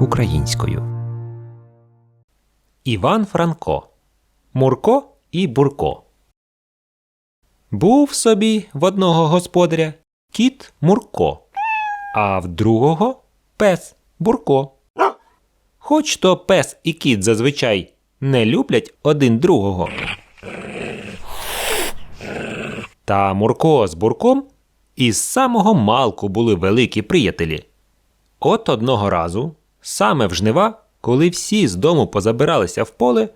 українською. Іван Франко Мурко і Бурко. Був собі в одного господаря кіт Мурко, а в другого пес Бурко. Хоч то пес і кіт зазвичай не люблять один другого. Та Мурко з Бурком із самого малку були великі приятелі. От одного разу, саме в жнива, коли всі з дому позабиралися в поле,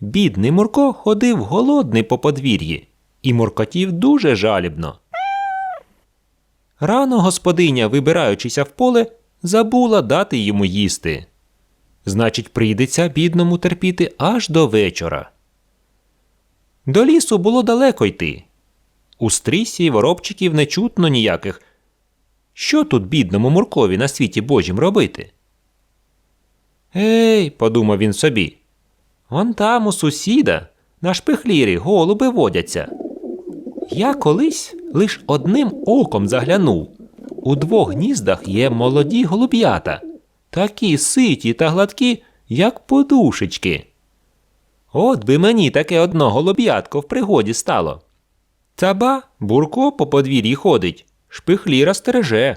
бідний Мурко ходив голодний по подвір'ї і муркотів дуже жалібно. Рано господиня, вибираючися в поле, забула дати йому їсти. Значить, прийдеться бідному терпіти аж до вечора. До лісу було далеко йти. У стрісі воробчиків не чутно ніяких. Що тут бідному Муркові на світі Божім робити? Ей, подумав він собі. Вон там у сусіда на шпихлірі голуби водяться. Я колись лиш одним оком заглянув. У двох гніздах є молоді голуб'ята, такі ситі та гладкі, як подушечки. От би мені таке одно голуб'ятко в пригоді стало. Та ба, Бурко по подвір'ї ходить, шпихліра стереже.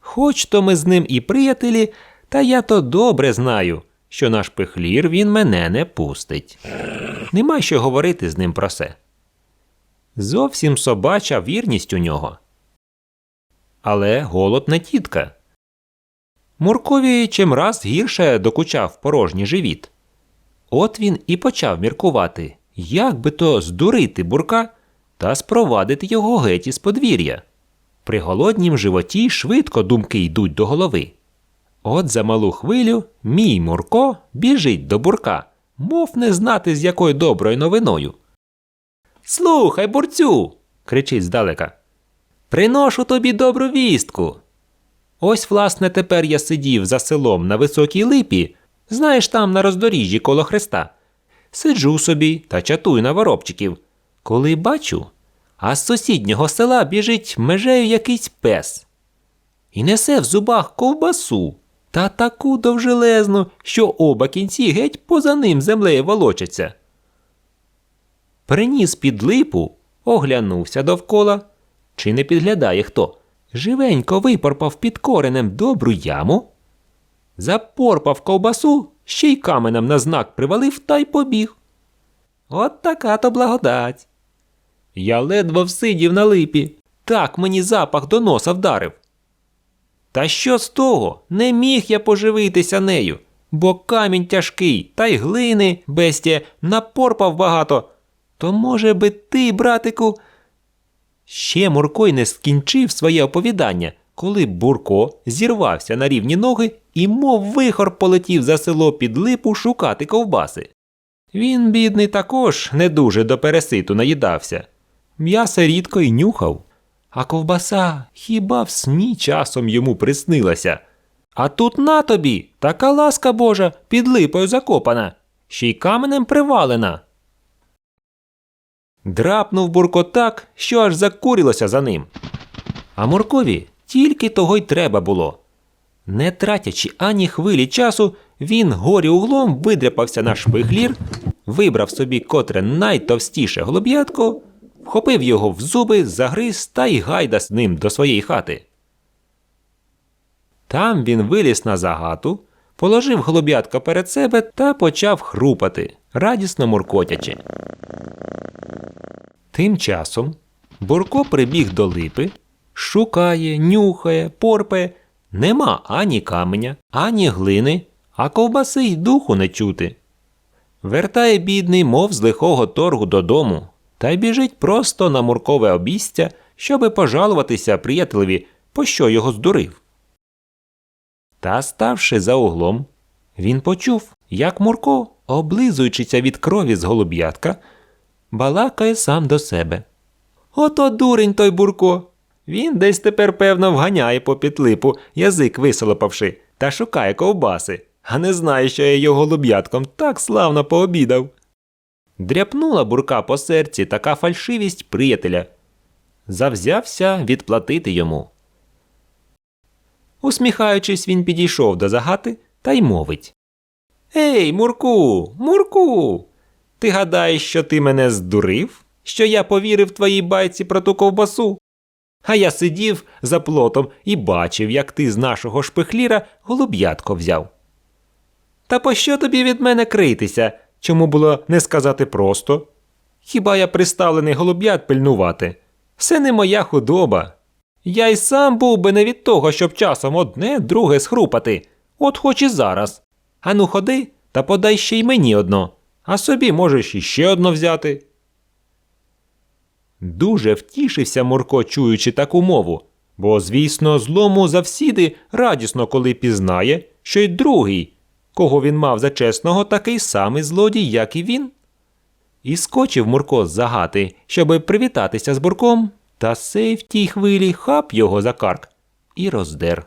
Хоч то ми з ним і приятелі, та я то добре знаю, що наш пихлір він мене не пустить. Нема що говорити з ним про це. Зовсім собача вірність у нього. Але голод не тітка. Муркові чимраз гірше докучав порожній живіт. От він і почав міркувати, як би то здурити бурка та спровадити його геть із подвір'я. При голоднім животі швидко думки йдуть до голови. От за малу хвилю мій Мурко біжить до бурка, мов не знати з якою доброю новиною. Слухай, бурцю. кричить здалека. Приношу тобі добру вістку. Ось, власне, тепер я сидів за селом на високій липі, знаєш, там на роздоріжжі коло хреста. Сиджу собі та чатую на воробчиків. Коли бачу, а з сусіднього села біжить межею якийсь пес. І несе в зубах ковбасу та таку довжелезну, що оба кінці геть поза ним землею волочаться. Приніс під липу, оглянувся довкола. Чи не підглядає хто? Живенько випорпав під коренем добру яму, запорпав ковбасу, ще й каменем на знак привалив та й побіг. От така то благодать. Я ледве всидів на липі, так мені запах до носа вдарив. Та що з того? Не міг я поживитися нею, бо камінь тяжкий, та й глини, бестія, напорпав багато. То, може би, ти, братику. Ще Мурко й не скінчив своє оповідання, коли Бурко зірвався на рівні ноги і, мов вихор, полетів за село під липу шукати ковбаси. Він, бідний, також не дуже до переситу наїдався. М'яса рідко й нюхав, а ковбаса хіба в сні часом йому приснилася. А тут на тобі така ласка Божа під липою закопана, ще й каменем привалена. Драпнув Бурко так, що аж закурилося за ним. А Муркові тільки того й треба було. Не тратячи ані хвилі часу, він горі углом видряпався на шпихлір, вибрав собі котре найтовстіше голуб'ятко, вхопив його в зуби, загриз та й гайда з ним до своєї хати. Там він виліз на загату, положив голуб'ятка перед себе та почав хрупати, радісно муркотячи. Тим часом Бурко прибіг до липи, шукає, нюхає, порпає. Нема ані каменя, ані глини, а ковбаси й духу не чути. Вертає бідний, мов з лихого торгу додому, та й біжить просто на муркове обістя, щоби пожалуватися приятелеві, пощо його здурив. Та, ставши за углом, він почув, як Мурко, облизуючися від крові з голуб'ятка, балакає сам до себе. Ото дурень той Бурко. Він десь тепер, певно, вганяє по підлипу, язик висолопавши, та шукає ковбаси, а не знає, що я його голуб'ятком так славно пообідав. Дряпнула бурка по серці така фальшивість приятеля. Завзявся відплатити йому. Усміхаючись, він підійшов до загати та й мовить. Ей, Мурку, Мурку! Ти гадаєш, що ти мене здурив? Що я повірив твоїй байці про ту ковбасу? А я сидів за плотом і бачив, як ти з нашого шпихліра голуб'ятко взяв. Та пощо тобі від мене критися? Чому було не сказати просто? Хіба я приставлений голуб'ят пильнувати? Все не моя худоба. Я й сам був би не від того, щоб часом одне, друге схрупати. От хоч і зараз. Ану ходи та подай ще й мені одно, а собі можеш іще одно взяти. Дуже втішився Мурко, чуючи таку мову, бо, звісно, злому завсіди радісно, коли пізнає, що й другий, кого він мав за чесного, такий самий злодій, як і він. І скочив Мурко з загати, щоби привітатися з бурком, та сей в тій хвилі хап його за карк і роздер.